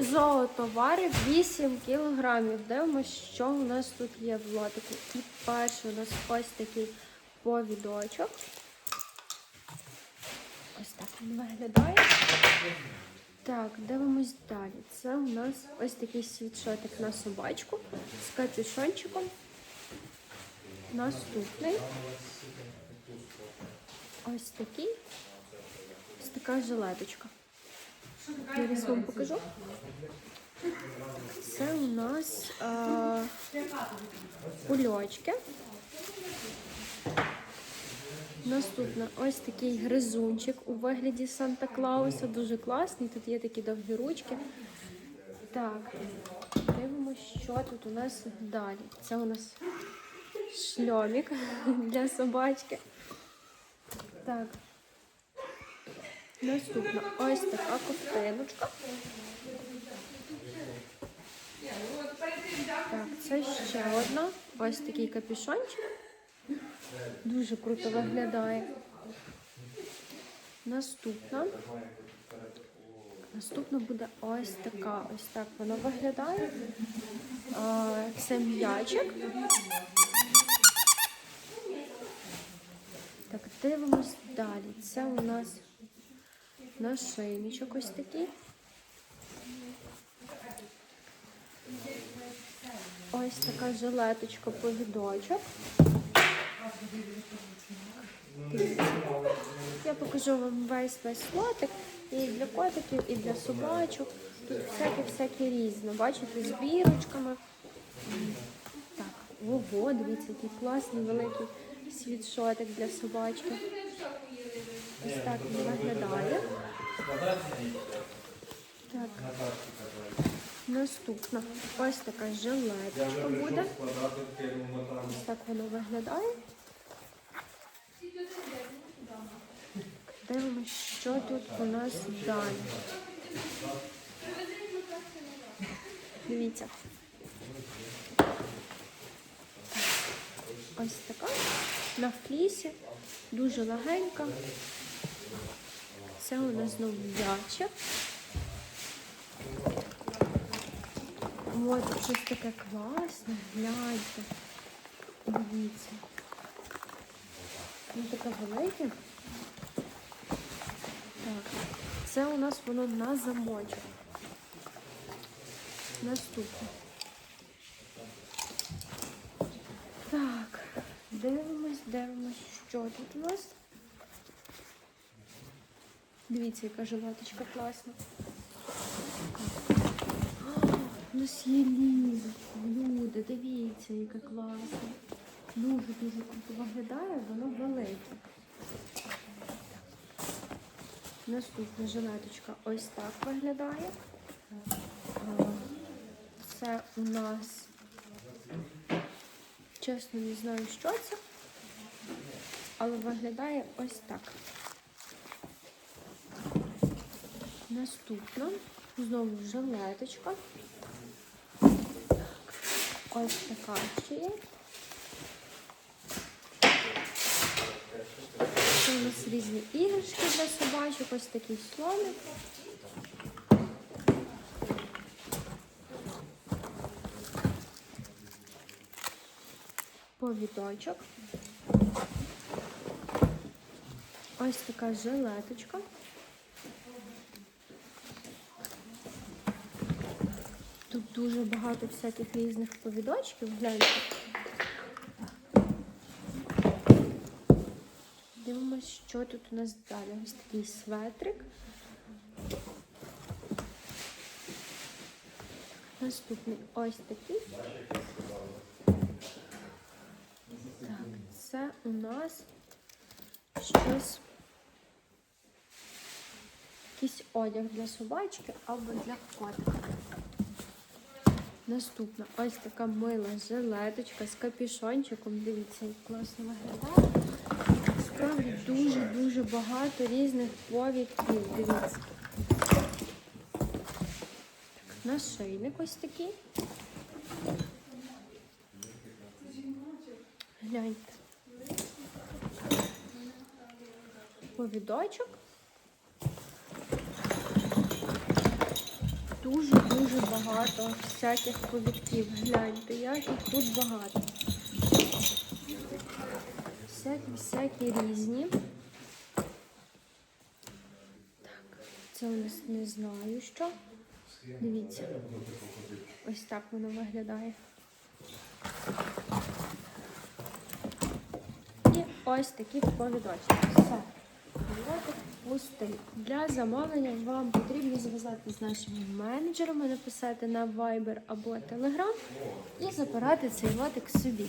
Зоотовари 8 кілограмів. Дивимося, що у нас тут є в лотику. І перший у нас ось такий повідочок. Ось так він виглядає. Так, дивимось далі. Це у нас ось такий світшотик на собачку з капюшончиком. Наступний. Ось такий. Ось така жилеточка. Зараз вам покажу. Це у нас а, кульочки. Наступно ось такий гризунчик у вигляді Санта Клауса. Дуже класний. Тут є такі довгі ручки. Так, дивимося, що тут у нас далі. Це у нас шльомік для собачки. Так. Наступна ось така ковтиночка. Так, це ще одна. Ось такий капюшончик. Дуже круто виглядає. Наступна. Наступна буде ось така. Ось так вона виглядає. Це м'ячик. Так, дивимось далі. Це у нас нашийничок ось такий. Ось така жилеточка повідочок. Я покажу вам весь весь лотик. І для котиків, і для собачок. Тут всяке-всяке різне. Бачите, з бірочками. Так, ого, дивіться, який класний великий світшотик для собачки. Ось так він виглядає. Так. Наступна. Ось така жилеточка буде. Ось так воно виглядає. Дивимося, що тут у нас далі. Дивіться. Ось така на флісі, дуже легенька. Це у нас знову м'ячик. Ой, тут щось таке класне, гляньте. Дивіться. Воно таке велике. Так, це у нас воно на замочок. Наступне. Так, дивимось, дивимось, що тут у нас. Дивіться, яка жилеточка класна. У нас є лізочка, люди, дивіться, яка класна. Дуже-дуже круто виглядає, воно велике. Наступна жилеточка ось так виглядає. Це у нас, чесно, не знаю, що це, але виглядає ось так. Наступна, знову жилеточка. Ось така ще є. Це у нас різні іграшки для собачок, ось такий слоник. Повідочок. Ось така жилеточка. Тут дуже багато всяких різних повідочків. Гляньте. Дивимось, що тут у нас далі. Ось такий светрик. Наступний ось такий. Так, це у нас щось. Якийсь одяг для собачки або для котика. Наступна ось така мила жилеточка з капюшончиком. Дивіться, як класно виглядає. Справді дуже-дуже багато різних повідків. Дивіться. Так, нашийник ось такий. Гляньте. Повідочок. Дуже-дуже багато всяких повідків. Гляньте, як їх тут багато. Всякі, всякі різні. Так, це у нас не знаю що. Дивіться. Ось так воно виглядає. І ось такі повідочки. Все. Повідочок. Для замовлення вам потрібно зв'язати з нашими менеджерами, написати на Viber або Telegram і забирати цей лотик собі.